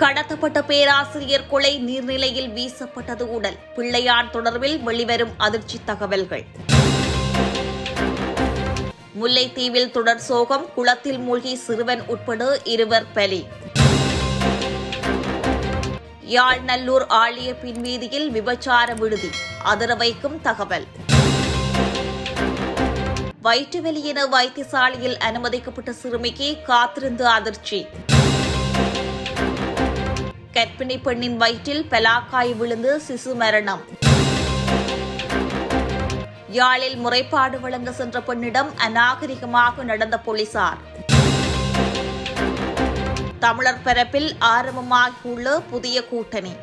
கடத்தப்பட்ட பேராசிரியர் கொலை நீர்நிலையில் வீசப்பட்டது உடல். பிள்ளையான் தொடர்பில் வெளிவரும் அதிர்ச்சி தகவல்கள். முல்லைத்தீவில் தொடர் சோகம் குளத்தில் மூழ்கி சிறுவன் உட்பட இருவர் பலி. யாழ் நல்லூர் ஆழிய பின்வீதியில் விபச்சார விடுதி. அதிர வைக்கும் தகவல். வயிற்றுவலி என வைத்தியசாலையில் அனுமதிக்கப்பட்ட சிறுமிக்கு காத்திருந்து அதிர்ச்சி. கர்ப்பிணி பெண்ணின் வயிற்றில் பெலாக்காய் விழுந்து சிசு மரணம். யாழில் முறைப்பாடு வழங்க சென்ற பெண்ணிடம் அநாகரிகமாக நடந்த போலீசார். தமிழர் பரப்பில் ஆரம்பமாகியுள்ள புதிய கூட்டணி.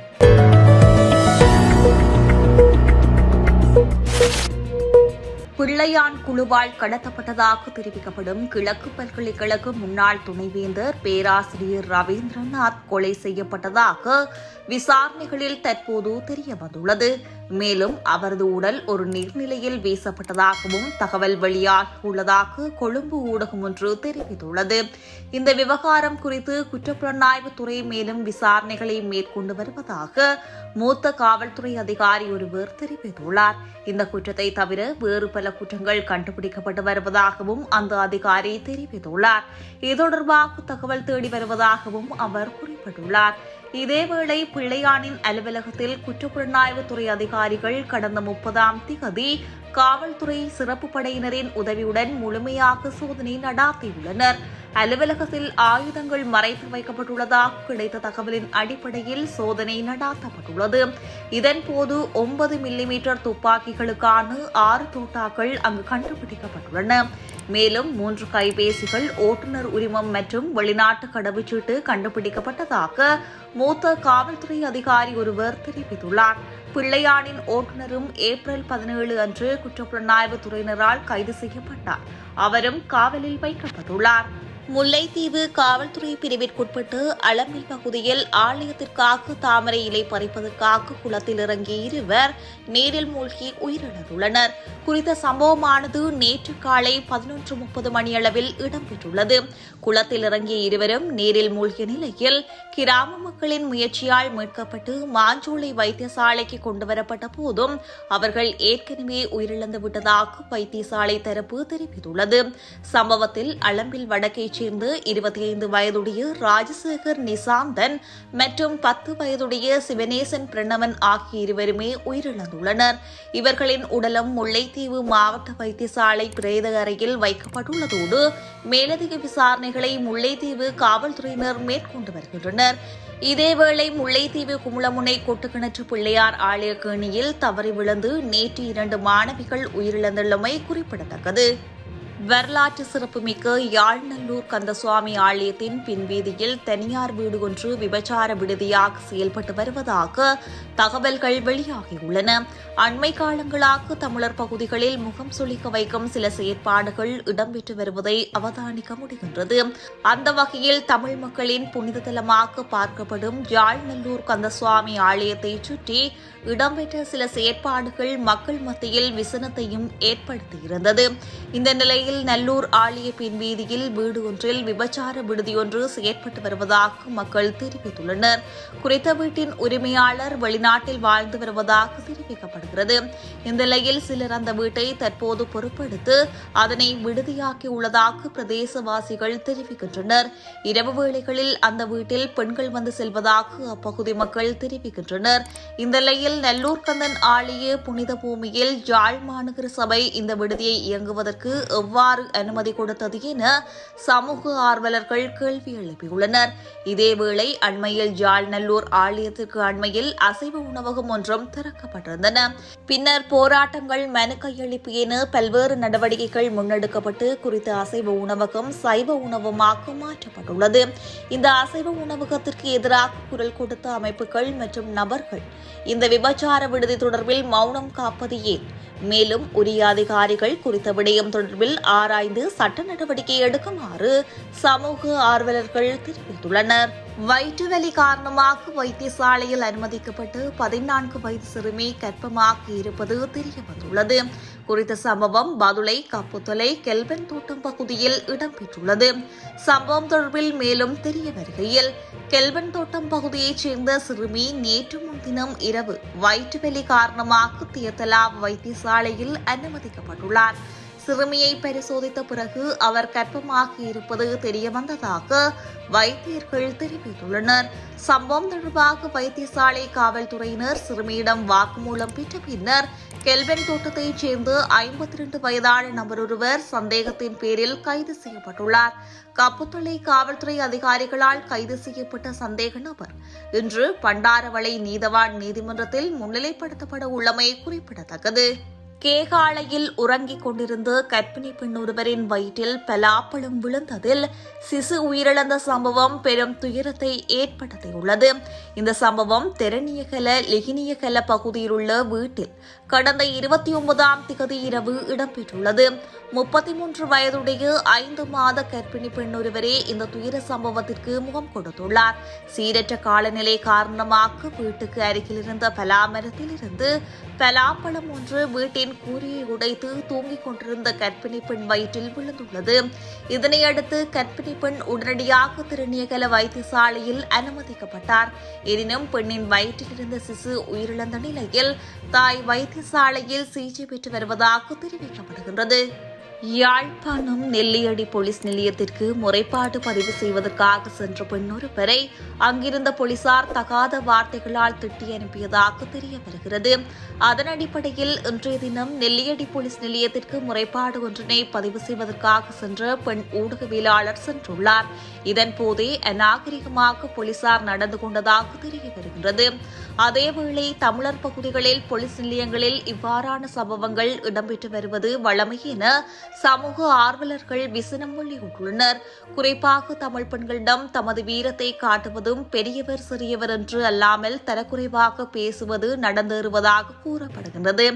பிள்ளையான் குழுவால் கடத்தப்பட்டதாக தெரிவிக்கப்படும் கிழக்கு பல்கலைக்கழக முன்னாள் துணைவேந்தர் பேராசிரியர் ரவீந்திரநாத் கொலை செய்யப்பட்டதாக விசாரணைகளில் தற்போது தெரியவந்துள்ளது. மேலும் அவரது உடல் ஒரு நீர்நிலையில் வீசப்பட்டதாகவும் தகவல் வெளியாகியுள்ளதாக கொழும்பு ஊடகம் ஒன்று தெரிவித்துள்ளது. இந்த விவகாரம் குறித்து குற்றப்புலனாய்வுத்துறை மேலும் விசாரணைகளை மேற்கொண்டு வருவதாக மூத்த காவல்துறை அதிகாரி ஒருவர் தெரிவித்துள்ளார். இந்த குற்றத்தை தவிர வேறு பல குற்றங்கள் கண்டுபிடிக்கப்பட்டு வருவதாகவும் அந்த அதிகாரி தெரிவித்துள்ளார். இது தொடர்பாக தகவல் தேடி வருவதாகவும் அவர் குறிப்பிட்டுள்ளார். இதேவேளை பிள்ளையானின் அலுவலகத்தில் குற்றப்புலனாய்வுத்துறை அதிகாரிகள் கடந்த முப்பதாம் திகதி காவல்துறை சிறப்பு படையினரின் உதவியுடன் முழுமையாக சோதனை நடாத்தியுள்ளனர். அலுவலகத்தில் ஆயுதங்கள் மறைத்து வைக்கப்பட்டுள்ளதாக கிடைத்த தகவலின் அடிப்படையில் சோதனை நடாத்தப்பட்டுள்ளது. இதன்போது ஒன்பது மில்லிமீட்டர் துப்பாக்கிகளுக்கான ஆறு தோட்டாக்கள் அங்கு கண்டுபிடிக்கப்பட்டுள்ளன. மேலும் மூன்று கைபேசிகள் ஓட்டுநர் உரிமம் மற்றும் வெளிநாட்டு கடவுச்சீட்டு கண்டுபிடிக்கப்பட்டதாக மூத்த காவல்துறை அதிகாரி ஒருவர் தெரிவித்துள்ளார். பிள்ளையானின் ஓட்டுநரும் ஏப்ரல் பதினேழு அன்று குற்றப்புலனாய்வு துறையினரால் கைது செய்யப்பட்டார். அவரும் காவலில் வைக்கப்பட்டுள்ளார். முல்லைத்தீவு காவல்துறை பிரிவிற்குட்பட்டு அளம்பில் பகுதியில் ஆலயத்திற்காக தாமரை இலை பறிப்பதற்காக குளத்தில் இறங்கிய இருவர் நீரில் மூழ்கி உயிரிழந்துள்ளனர். குறித்த சம்பவமானது நேற்று காலை பதினொன்று முப்பது மணியளவில் இடம்பெற்றுள்ளது. குளத்தில் இறங்கிய இருவரும் நீரில் மூழ்கிய நிலையில் கிராம மக்களின் முயற்சியால் மீட்கப்பட்டு மாஞ்சோலை வைத்தியசாலைக்கு கொண்டுவரப்பட்ட போதும் அவர்கள் ஏற்கனவே உயிரிழந்து விட்டதாக வைத்தியசாலை தரப்பு தெரிவித்துள்ளது. சம்பவத்தில் அளம்பில் சேர்ந்த இருபத்தி ஐந்து வயதுடைய ராஜசேகர் நிசாந்தன் மற்றும் பத்து வயதுடைய சிவனேசன் பிரணவன் ஆகிய இருவருமே உயிரிழந்துள்ளனர். இவர்களின் உடலம் முல்லைத்தீவு மாவட்ட வைத்தியசாலை பிரேத அறையில் வைக்கப்பட்டுள்ளதோடு மேலதிக விசாரணைகளை முல்லைத்தீவு காவல்துறையினர் மேற்கொண்டு வருகின்றனர். இதேவேளை முல்லைத்தீவு குமுளமுனை கொட்டுக்கிணற்று பிள்ளையார் ஆலய கேணியில் தவறி விழுந்து நேற்று இரண்டு மாணவிகள் உயிரிழந்துள்ளமை குறிப்பிடத்தக்கது. வரலாற்று சிறப்புமிக்க யாழ்நல்லூர் கந்தசுவாமி ஆலயத்தின் பின்வீதியில் தனியார் வீடு ஒன்று விபச்சார விடுதியாக செயல்பட்டு வருவதாக தகவல்கள் வெளியாகியுள்ளன. அண்மை காலங்களாக தமிழர் பகுதிகளில் முகம் சுளிக்க வைக்கும் சில செயற்பாடுகள் இடம்பெற்று வருவதை அவதானிக்க முடிகின்றது. அந்த வகையில் தமிழ் மக்களின் புனித தலமாக பார்க்கப்படும் யாழ்நல்லூர் கந்தசுவாமி ஆலயத்தை சுற்றி இடம்பெற்ற சில செயற்பாடுகள் மக்கள் மத்தியில் விசனத்தையும் ஏற்படுத்தியிருந்தது. இந்த நிலையில் நல்லூர் ஆலய பின்வீதியில் வீடு ஒன்றில் விபச்சார விடுதியொன்று செயற்பட்டு வருவதாக மக்கள் தெரிவித்துள்ளனர். குறித்த வீட்டின் உரிமையாளர் வெளிநாட்டில் வாழ்ந்து வருவதாக தெரிவிக்கப்படுகிறது. இந்த நிலையில் சிலர் அந்த வீட்டை தற்போது பொறுப்பெடுத்து அதனை விடுதியாக்கி உள்ளதாக பிரதேசவாசிகள் தெரிவிக்கின்றனர். இரவு வேளைகளில் அந்த வீட்டில் பெண்கள் வந்து செல்வதாக அப்பகுதி மக்கள் தெரிவிக்கின்றனர். இந்த நிலையில் சென்னையில் நல்லூர்கந்தன் ஆலய புனித பூமியில் யாழ் மாநகர சபை இந்த விடுதியை இயங்குவதற்கு எவ்வாறு அனுமதி கொடுத்தது என சமூக ஆர்வலர்கள் கேள்வி எழுப்பியுள்ளனர். இதேவேளை அண்மையில் யாழ் நல்லூர் ஆலயத்திற்கு அண்மையில் அசைவ உணவகம் ஒன்றும் திறக்கப்பட்டிருந்தன. பின்னர் போராட்டங்கள் மனு கையளிப்பு என பல்வேறு நடவடிக்கைகள் முன்னெடுக்கப்பட்டு குறித்த அசைவ உணவகம் சைவ உணவமாக மாற்றப்பட்டுள்ளது. இந்த அசைவ உணவகத்திற்கு எதிராக குரல் கொடுத்த அமைப்புகள் மற்றும் நபர்கள் இந்த விபச்சார விடுதி தொடர்பில் மௌனம் காப்பது ஏன்? மேலும் உரிய அதிகாரிகள் குறித்த விடயம் தொடர்பில் ஆராய்ந்து சட்ட நடவடிக்கை எடுக்குமாறு சமூக ஆர்வலர்கள் தெரிவித்துள்ளனர். வயிற்றுவலி காரணமாக வைத்தியசாலையில் அனுமதிக்கப்பட்டு பதினான்கு வயது சிறுமி கர்ப்பமாக இருப்பது தெரியவந்துள்ளது. குறித்த சம்பவம் பதுளை கப்புத்தொலை கெல்வன் தோட்டம் பகுதியில் இடம்பெற்றுள்ளது. சம்பவம் தொடர்பில் மேலும் தெரிய வருகையில் கெல்வன் தோட்டம் பகுதியைச் சேர்ந்த சிறுமி நேற்று முன்தினம் இரவு வயிற்றுவலி காரணமாக தியத்தலா வைத்தியசாலையில் அனுமதிக்கப்பட்டுள்ளார். சிறுமியை பரிசோதித்த பிறகு அவர் கர்ப்பமாக இருப்பது தெரியவந்ததாக வைத்தியர்கள் தெரிவித்துள்ளனர். சம்பவம் தொடர்பாக வைத்தியசாலை காவல்துறையினர் சிறுமியிடம் வாக்குமூலம் பெற்ற பின்னர் கெல்வன் தோட்டத்தைச் சேர்ந்த ஐம்பத்தி ரெண்டு வயதான நபரொருவர் சந்தேகத்தின் பேரில் கைது செய்யப்பட்டுள்ளார். கப்புத்தொலை காவல்துறை அதிகாரிகளால் கைது செய்யப்பட்ட சந்தேக நபர் இன்று பண்டாரவளை நீதவான் நீதிமன்றத்தில் முன்னிலைப்படுத்தப்பட உள்ளமை குறிப்பிடத்தக்கது. கேகாலையில் உறங்கிக் கொண்டிருந்த கர்ப்பிணி பெண் ஒருவரின் வயிற்றில் பலாப்பழம் விழுந்ததில் சிசு உயிரிழந்த சம்பவம் பெரும் துயரத்தை ஏற்படுத்தியுள்ளது இந்த சம்பவம் தெரணியகல லெகினியகல பகுதியில் உள்ள வீட்டில் கடந்த இருபத்தி ஒன்பதாம் திகதி இரவு இடம்பெற்றுள்ளது. முப்பத்தி மூன்று வயதுடைய ஐந்து மாத கர்ப்பிணி பெண் ஒருவரே இந்த துயர சம்பவத்திற்கு முகம் கொடுத்துள்ளார். சீரற்ற காலநிலை காரணமாக வீட்டுக்கு அருகில் இருந்த பலாமரத்தில் இருந்து பலாப்பழம் ஒன்று வீட்டின் கூரையை உடைத்து தூங்கிக் கொண்டிருந்த கர்ப்பிணி பெண் வயிற்றில் விழுந்துள்ளது. இதனையடுத்து கர்ப்பிணி பெண் உடனடியாக திருநீகல வைத்தியசாலையில் அனுமதிக்கப்பட்டார். எனினும் பெண்ணின் வயிற்றில் இருந்த சிசு உயிரிழந்த நிலையில் தாய் வைத்தியசாலையில் சிகிச்சை பெற்று வருவதாக தெரிவிக்கப்படுகின்றது. யாழ்ப்பாணம் நெல்லியடி போலீஸ் நிலையத்திற்கு முறைப்பாடு பதிவு செய்வதற்காக சென்ற பெண்ணொருவரை அங்கிருந்த போலீசார் தகாத வார்த்தைகளால் திட்டி அனுப்பியதாக தெரிய வருகிறது அதன் அடிப்படையில் இன்றைய தினம் நெல்லியடி போலீஸ் நிலையத்திற்கு முறைப்பாடு ஒன்றினை பதிவு செய்வதற்காக சென்ற பெண் ஊடகவியலாளர் சென்றுள்ளார். இதன்போதே அநாகரிகமாக போலீசார் நடந்து கொண்டதாக தெரிய வருகிறது அதேவேளை தமிழர் பகுதிகளில் போலீஸ் நிலையங்களில் இவ்வாறான சம்பவங்கள் இடம்பெற்று வருவது வழமை என சமூக ஆர்வலர்கள் விசனம் வெளியிட்டுள்ளனர். குறிப்பாக தமிழ் பெண்களிடம் தமது வீரத்தை காட்டுவதும் பெரியவர் சிறியவர் என்று அல்லாமல் தரக்குறைவாக பேசுவது நடந்தேறுவதாக கூறப்படுகின்றது.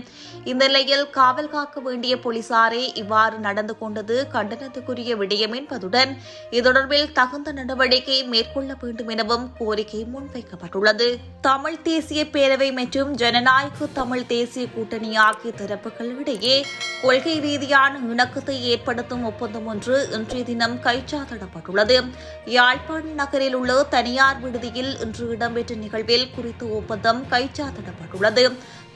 இந்த நிலையில் காவல் காக்க வேண்டிய போலீசாரே இவ்வாறு நடந்து கொண்டது கண்டனத்துக்குரிய விடயம் என்பதுடன் இது தொடர்பில் தகுந்த நடவடிக்கை மேற்கொள்ள வேண்டும் எனவும் கோரிக்கை முன்வைக்கப்பட்டுள்ளது. தமிழ் தேசிய பேரவை மற்றும் ஜனநாயக தமிழ் தேசிய கூட்டணி ஆகிய தரப்புகளிடையே கொள்கை ரீதியான இணக்கத்தை ஏற்படுத்தும் ஒப்பந்தம் ஒன்று இன்றைய தினம் கைச்சாத்திடப்பட்டுள்ளது. யாழ்ப்பாண நகரில் உள்ள தனியார் விடுதியில் இன்று இடம்பெற்ற நிகழ்வில் குறித்த ஒப்பந்தம் கைச்சாத்திடப்பட்டுள்ளது.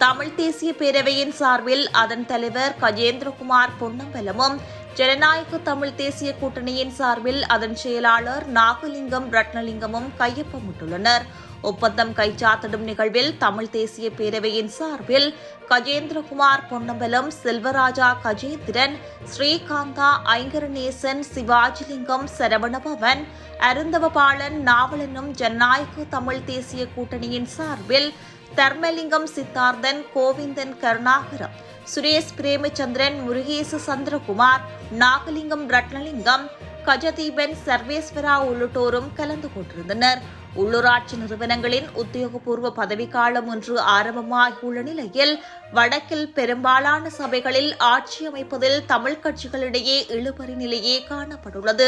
தமிழ் தேசிய பேரவையின் சார்பில் அதன் தலைவர் கஜேந்திரகுமார் பொன்னம்பலமும் ஜனநாயக தமிழ் தேசிய கூட்டணியின் சார்பில் அதன் செயலாளர் நாகலிங்கம் ரத்னலிங்கமும் கையொப்பமிட்டுள்ளனர். ஒப்பந்தம் கைச்சாத்திடும் நிகழ்வில் தமிழ் தேசிய பேரவையின் சார்பில் கஜேந்திரகுமார் பொன்னம்பலம் செல்வராஜா கஜேந்திரன் ஸ்ரீகாந்தா ஐங்கரநேசன் சிவாஜிலிங்கம் சரவணபவன் அருந்தவபாலன் நாவலனும் ஜனநாயக தமிழ் தேசிய கூட்டணியின் சார்பில் தர்மலிங்கம் சித்தார்த்தன் கோவிந்தன் கருணாகரம் சுரேஷ் பிரேமச்சந்திரன் முருகேசு சந்திரகுமார் நாகலிங்கம் ரத்னலிங்கம் கஜதீபன் சர்வேஸ்வரா உள்ளிட்டோரும் கலந்து கொண்டிருந்தனர். உள்ளூராட்சி நிறுவனங்களின் உத்தியோகபூர்வ பதவிக்காலம் ஒன்று ஆரம்பமாகியுள்ள நிலையில் வடக்கில் பெரும்பாலான சபைகளில் ஆட்சி அமைப்பதில் தமிழ் கட்சிகளிடையே இழுபறி நிலையே காணப்பட்டுள்ளது.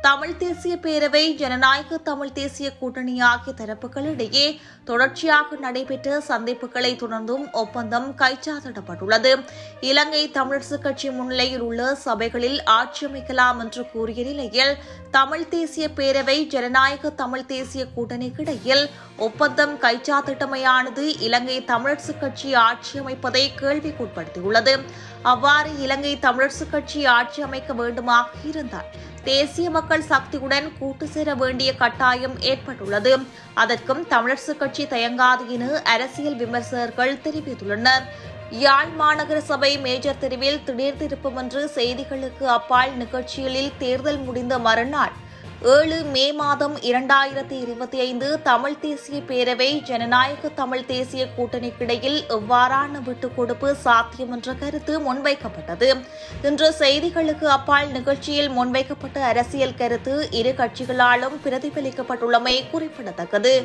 தமிழ் தேசிய பேரவை ஜனநாயக தமிழ் தேசிய கூட்டணி ஆகிய தரப்புகளிடையே தொடர்ச்சியாக நடைபெற்ற சந்திப்புகளை தொடர்ந்தும் ஒப்பந்தம் கைச்சாத்திடப்பட்டுள்ளது. இலங்கை தமிழரசுக் கட்சி முன்னிலையில் உள்ள சபைகளில் ஆட்சி அமைக்கலாம் என்று கூறிய நிலையில் தமிழ் தேசிய பேரவை ஜனநாயக தமிழ் தேசிய கூட்டணிக்கிடையில் ஒப்பந்தம் கைச்சாத்திட்டமையானது இலங்கை தமிழரசு கட்சி ஆட்சி அமைப்பதை கேள்விக்குட்படுத்தியுள்ளது. அவ்வாறு இலங்கை தமிழரசு கட்சி ஆட்சி அமைக்க வேண்டுமாக இருந்தால் தேசிய மக்கள் சக்தியுடன் கூட்டு சேர வேண்டிய கட்டாயம் ஏற்பட்டுள்ளது. அதற்கும் தமிழரசு கட்சி தயங்காது என அரசியல் விமர்சகர்கள் தெரிவித்துள்ளனர். யாழ் மாநகர சபை மேஜர் தெருவில் திடீர் திருப்பம் என்று செய்திகளுக்கு அப்பால் நிகழ்ச்சிகளில் தேர்தல் முடிந்த மறுநாள் ஏழு மே மாதம் இரண்டாயிரத்தி இருபத்தி ஐந்து தமிழ் தேசிய பேரவை ஜனநாயக தமிழ் தேசிய கூட்டணிக்கிடையில் எவ்வாறான விட்டுக் கொடுப்பு சாத்தியம் என்ற கருத்து முன்வைக்கப்பட்டது. இன்று செய்திகளுக்கு அப்பால் நிகழ்ச்சியில் முன்வைக்கப்பட்ட அரசியல் கருத்து இரு கட்சிகளாலும் பிரதிபலிக்கப்பட்டுள்ளமை குறிப்பிடத்தக்கது.